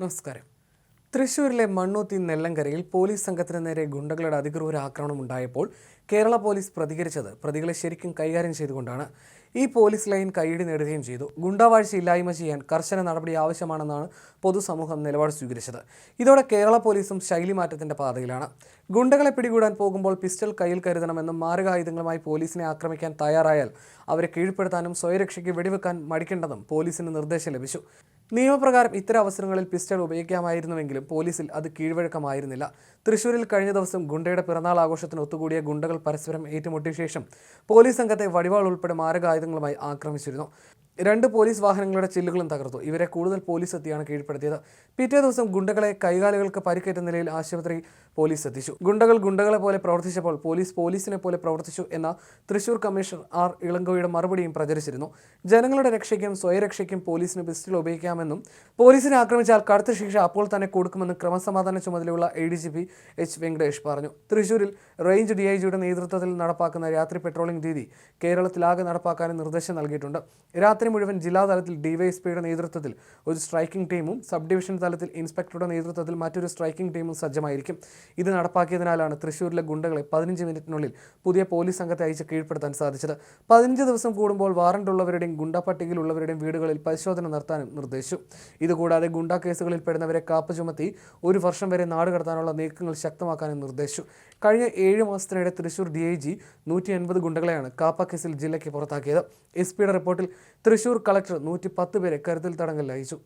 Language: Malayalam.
നമസ്കാരം. തൃശൂരിലെ മണ്ണൂത്തി നെല്ലങ്കരയിൽ പോലീസ് സംഘത്തിന് നേരെ ഗുണ്ടകളുടെ അതിക്രൂര ആക്രമണം ഉണ്ടായപ്പോൾ കേരള പോലീസ് പ്രതികരിച്ചത് പ്രതികളെ ശരിക്കും കൈകാര്യം ചെയ്തുകൊണ്ടാണ്. ഈ പോലീസ് ലൈൻ കൈയടി നേടുകയും ചെയ്തു. ഗുണ്ടാവാഴ്ച ഇല്ലായ്മ ചെയ്യാൻ കർശന നടപടി ആവശ്യമാണെന്നാണ് പൊതുസമൂഹം നിലപാട് സ്വീകരിച്ചത്. ഇതോടെ കേരള പോലീസും ശൈലിമാറ്റത്തിന്റെ പാതയിലാണ്. ഗുണ്ടകളെ പിടികൂടാൻ പോകുമ്പോൾ പിസ്റ്റൾ കയ്യിൽ കരുതണമെന്നും മാരകായുധങ്ങളുമായി പോലീസിനെ ആക്രമിക്കാൻ തയ്യാറായാൽ അവരെ കീഴ്പ്പെടുത്താനും സ്വയരക്ഷയ്ക്ക് വെടിവെക്കാൻ മടിക്കേണ്ടെന്നും പോലീസിന് നിർദ്ദേശം ലഭിച്ചു. നിയമപ്രകാരം ഇത്തരം അവസരങ്ങളിൽ പിസ്റ്റൾ ഉപയോഗിക്കാമായിരുന്നുവെങ്കിലും പോലീസിൽ അത് കീഴ്വഴക്കമായിരുന്നില്ല. തൃശൂരിൽ കഴിഞ്ഞ ദിവസം ഗുണ്ടയുടെ പിറന്നാൾ ആഘോഷത്തിന് ഒത്തുകൂടിയ ഗുണ്ടകൾ പരസ്പരം ഏറ്റുമുട്ടിയ ശേഷം പോലീസ് സംഘത്തെ വടിവാൾ ഉൾപ്പെടെ മാരകായുധങ്ങളുമായി ആക്രമിച്ചിരുന്നു. രണ്ട് പോലീസ് വാഹനങ്ങളുടെ ചില്ലുകളും തകർത്തു. ഇവരെ കൂടുതൽ പോലീസ് എത്തിയാണ് കീഴ്പ്പെടുത്തിയത്. പിറ്റേ ദിവസം ഗുണ്ടകളെ കൈകാലുകൾക്ക് പരിക്കേറ്റ നിലയിൽ ആശുപത്രി പോലീസ് എത്തിച്ചു. ഗുണ്ടകൾ ഗുണ്ടകളെ പോലെ പ്രവർത്തിച്ചപ്പോൾ പോലീസ് പോലീസിനെ പോലെ പ്രവർത്തിച്ചു എന്ന തൃശൂർ കമ്മീഷണർ ആർ ഇളങ്കോയുടെ മറുപടിയും പ്രചരിച്ചിരുന്നു. ജനങ്ങളുടെ രക്ഷയ്ക്കും സ്വയരക്ഷയ്ക്കും പോലീസിന് പിസ്റ്റൾ ഉപയോഗിക്കാമെന്നും പോലീസിനെ ആക്രമിച്ചാൽ കടുത്ത ശിക്ഷ അപ്പോൾ തന്നെ കൊടുക്കുമെന്നും ക്രമസമാധാന ചുമതലയുള്ള A D G P H Venkatesh പറഞ്ഞു. തൃശൂരിൽ റേഞ്ച് ഡി ഐ ജിയുടെ നേതൃത്വത്തിൽ നടപ്പാക്കുന്ന രാത്രി പെട്രോളിംഗ് രീതി കേരളത്തിലാകെ നടപ്പാക്കാനും നിർദ്ദേശം നൽകിയിട്ടുണ്ട്. രാത്രി മുഴുവൻ ജില്ലാതലത്തിൽ ഡിവൈഎസ്പിയുടെ നേതൃത്വത്തിൽ ഒരു സ്ട്രൈക്കിംഗ് ടീമും സബ് ഡിവിഷൻ തലത്തിൽ ഇൻസ്പെക്ടറുടെ നേതൃത്വത്തിൽ മറ്റൊരു സ്ട്രൈക്കിംഗ് ടീമും സജ്ജമായിരിക്കും. ഇത് നടപ്പാക്കിയതിനാലാണ് തൃശൂരിലെ ഗുണ്ടകളെ പതിനഞ്ച് മിനിറ്റിനുള്ളിൽ പുതിയ പോലീസ് സംഘത്തെ അയച്ച് കീഴ്പ്പെടുത്താൻ സാധിച്ചത്. പതിനഞ്ച് ദിവസം കൂടുമ്പോൾ വാറണ്ട് ഉള്ളവരുടെയും ഗുണ്ട പട്ടികയിലുള്ളവരുടെയും വീടുകളിൽ പരിശോധന നടത്താനും നിർദ്ദേശിച്ചു. ഇതുകൂടാതെ ഗുണ്ട കേസുകളിൽ പെടുന്നവരെ കാപ്പ് ചുമത്തി ഒരു വർഷം വരെ നാട് കടത്താനുള്ള നീക്കങ്ങൾ ശക്തമാക്കാനും നിർദ്ദേശിച്ചു. കഴിഞ്ഞ ഏഴ് മാസത്തിനിടെ തൃശൂർ ഡി ഐ ജി നൂറ്റി എൺപത് ഗുണ്ടകളെയാണ് കാപ്പ കേസിൽ ജില്ലയ്ക്ക് പുറത്താക്കിയത്. എസ് പിയുടെ റിപ്പോർട്ടിൽ തൃശൂർ കളക്ടർ നൂറ്റി പത്ത് പേരെ കരുതൽ തടങ്കലിൽ അയച്ചു